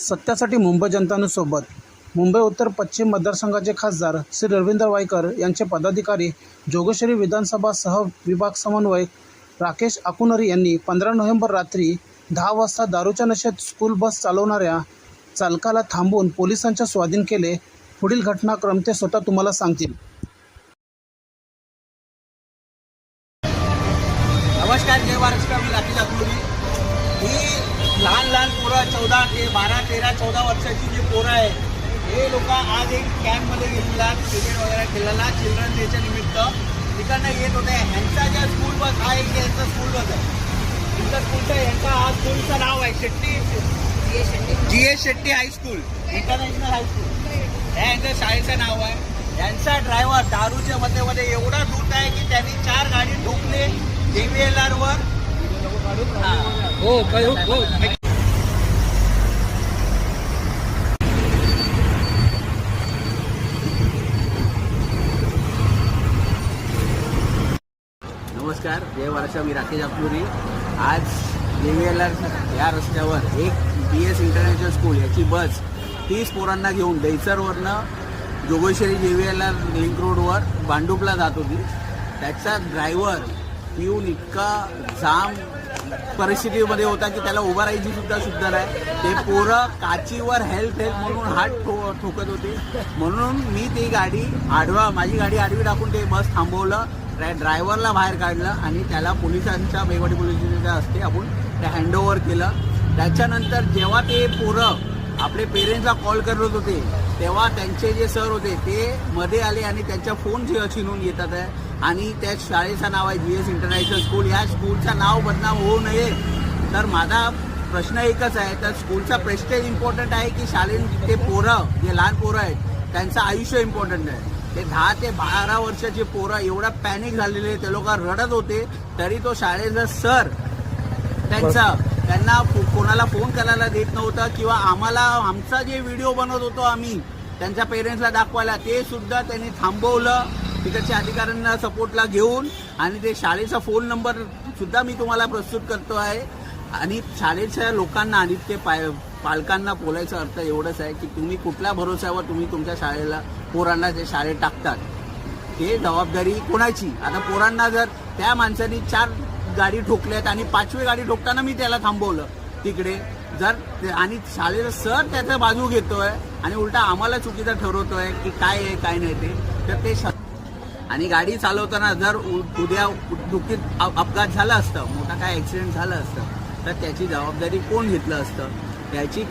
सत्यासाठी मुंबई जनतानुसोबत मुंबई उत्तर पश्चिम मतदारसंघाचे खासदार श्री रवींद्र वायकर यांचे पदाधिकारी जोगेश्वरी विधानसभा सह विभाग समन्वयक राकेश अकुनरी यांनी पंधरा नोव्हेंबर रात्री दहा वाजता दारूच्या नशेत स्कूल बस चालवणाऱ्या चालकाला थांबवून पोलिसांच्या स्वाधीन केले. पुढील घटनाक्रम ते स्वतः तुम्हाला सांगतील. नमस्कार जय महाराष्ट्र. मी राकेश अकलुरी ही लहान लहान पोरं चौदा ते बारा तेरा चौदा वर्षाची जी पोरं आहे हे लोक आज एक कॅम्पमध्ये गेलेला क्रिकेट वगैरे खेळलेला चिल्ड्रन डेच्या निमित्त. तिकडनं येत होते. ह्यांचा ज्या स्कूल बस हा एक यांचा स्कूल बस आहे. तुमच्या स्कूलचं यांचा हा स्कूलचं नाव आहे Shetty G S Shetty high school international high school ह्या यांच्या शाळेचं नाव आहे. यांचा ड्रायव्हर दारूच्या मध्ये मध्ये एवढा दूर आहे की त्यांनी चार गाडी ठोकले जेव्हीएलआर वर. हो, हो हो नमस्कार जय महाराष्ट्र मी राकेश अकलुरी आज जे व्ही एल आर या रस्त्यावर एक बी एस इंटरनॅशनल स्कूल याची बस तीस पोरांना घेऊन दैसरवरनं Jogeshwari J L R link रोडवर भांडूपला जात होती. त्याचा ड्रायव्हर पिऊन इतका जाम परिस्थितीमध्ये होता की त्याला उभा राहायची सुद्धा सुद्धा नाही. ते पोरं काचीवर हेल्प हेल्प म्हणून हात ठो ठोकत होते. म्हणून मी ती गाडी आडवा माझी गाडी आडवी टाकून ते बस थांबवलं त्या ड्रायव्हरला बाहेर काढलं आणि त्याला पोलिसांच्या मेवाडी पोलिसांच्या असते आपण ते हँडओव्हर केलं. त्याच्यानंतर जेव्हा ते पोरं आपले पेरेंट्सला कॉल करत होते तेव्हा त्यांचे जे सर होते ते मध्ये आले आणि त्यांच्या फोन छिनून येतात आहे. आणि त्या शाळेचं नाव आहे जी एस इंटरनॅशनल स्कूल या स्कूलचं नाव बदनाम होऊ नये. तर माझा प्रश्न एकच आहे तर स्कूलचा प्रेस्टेज इम्पॉर्टंट आहे की शाळेत ते पोरं जे लहान पोरं आहेत त्यांचं आयुष्य इम्पॉर्टंट आहे? ते दहा ते बारा वर्षाचे पोरं एवढा पॅनिक झालेले ते लोक रडत होते तरी तो शाळेचा सर त्यांचा त्यांना कोणाला फोन करायला देत नव्हता किंवा आम्हाला आमचा जे व्हिडिओ बनवत होतो आम्ही त्यांच्या पेरेंट्सला दाखवायला ते सुद्धा त्यांनी थांबवलं. तिकडच्या अधिकाऱ्यांना सपोर्टला घेऊन आणि ते शाळेचा फोन नंबर सुद्धा मी तुम्हाला प्रस्तुत करतो आहे. आणि शाळेच्या लोकांना आणि ते पाय पालकांना बोलायचा अर्थ एवढंच आहे की तुम्ही कुठल्या भरोश्यावर तुम्ही तुमच्या शाळेला पोरांना ते शाळेत टाकतात? ते जबाबदारी कोणाची? आता पोरांना जर त्या माणसाने चार गाडी ठोकल्यात आणि पाचवी गाडी ठोकताना मी त्याला थांबवलं तिकडे. जर आणि शाळेचा सर त्याचा बाजू घेतोय आणि उलटा आम्हाला चुकीचं ठरवतोय की काय आहे काय नाही ते तर ते आणि गाडी चालवताना जर उ- उद्या दुःखीत अपघात झाला असतं मोठा काय ऍक्सिडेंट झालं असतं तर त्याची जबाबदारी कोण घेतलं असतं? त्याची